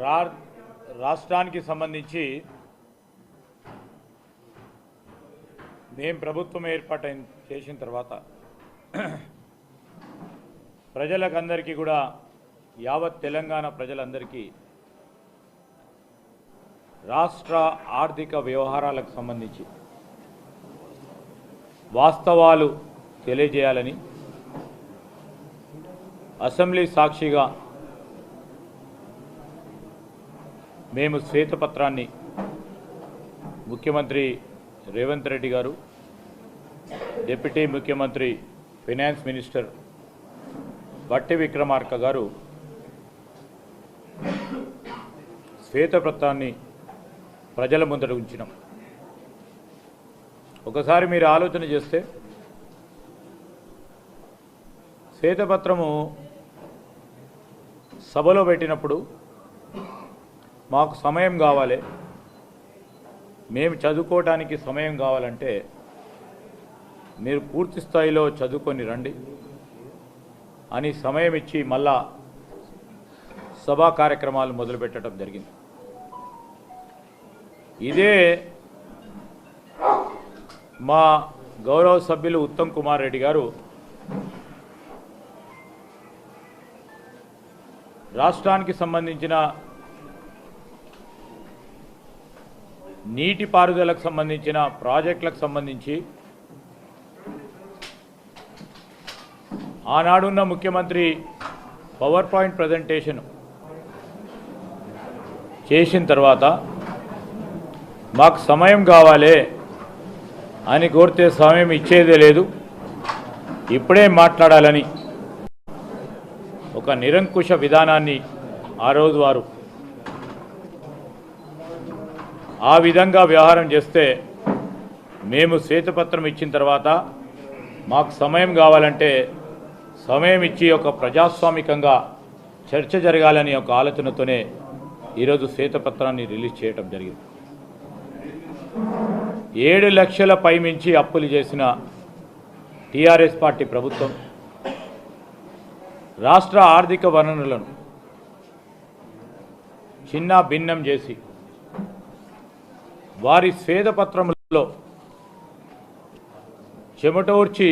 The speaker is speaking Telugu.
రా రాష్ట్రానికి సంబంధించి మేము ప్రభుత్వం ఏర్పాటైన చేసిన తర్వాత ప్రజలకందరికీ కూడా యావత్ తెలంగాణ ప్రజలందరికీ రాష్ట్ర ఆర్థిక వ్యవహారాలకు సంబంధించి వాస్తవాలు తెలియజేయాలని అసెంబ్లీ సాక్షిగా మేము శ్వేతపత్రాన్ని ముఖ్యమంత్రి రేవంత్ రెడ్డి గారు డిప్యూటీ ముఖ్యమంత్రి ఫైనాన్స్ మినిస్టర్ బట్టి విక్రమార్క గారు శ్వేతపత్రాన్ని ప్రజల ముందట ఉంచినాం. ఒకసారి మీరు ఆలోచన చేస్తే శ్వేతపత్రము సభలో పెట్టినప్పుడు మాకు సమయం కావాలి. మేము చదువుకోవడానికి సమయం కావాలంటే మీరు పూర్తి స్థాయిలో చదువుకొని రండి అని సమయం ఇచ్చి మళ్ళా సభా కార్యక్రమాలు మొదలుపెట్టడం జరిగింది. ఇదే మా గౌరవ సభ్యులు ఉత్తమ్ కుమార్ రెడ్డి గారు రాష్ట్రానికి సంబంధించిన నీటిపారుదలకు సంబంధించిన ప్రాజెక్టులకు సంబంధించి ఆనాడున్న ముఖ్యమంత్రి పవర్ పాయింట్ ప్రజెంటేషన్ చేసిన తర్వాత మాకు సమయం కావాలి అని కోరితే సమయం ఇచ్చేదే లేదు. ఇప్పుడే మాట్లాడాలని ఒక నిరంకుశ విధానాన్ని ఆ రోజు వారు ఆ విధంగా వ్యవహారం చేస్తే మేము శ్వేతపత్రం ఇచ్చిన తర్వాత మాకు సమయం కావాలంటే సమయం ఇచ్చి ఒక ప్రజాస్వామికంగా చర్చ జరగాలని ఒక ఆలోచనతోనే ఈరోజు శ్వేతపత్రాన్ని రిలీజ్ చేయటం జరిగింది. ఏడు లక్షల పైమించి అప్పులు చేసిన టీఆర్ఎస్ పార్టీ ప్రభుత్వం రాష్ట్ర ఆర్థిక వనరులను చిన్న భిన్నం చేసి వారి స్వేదపత్రములలో చెమటోర్చి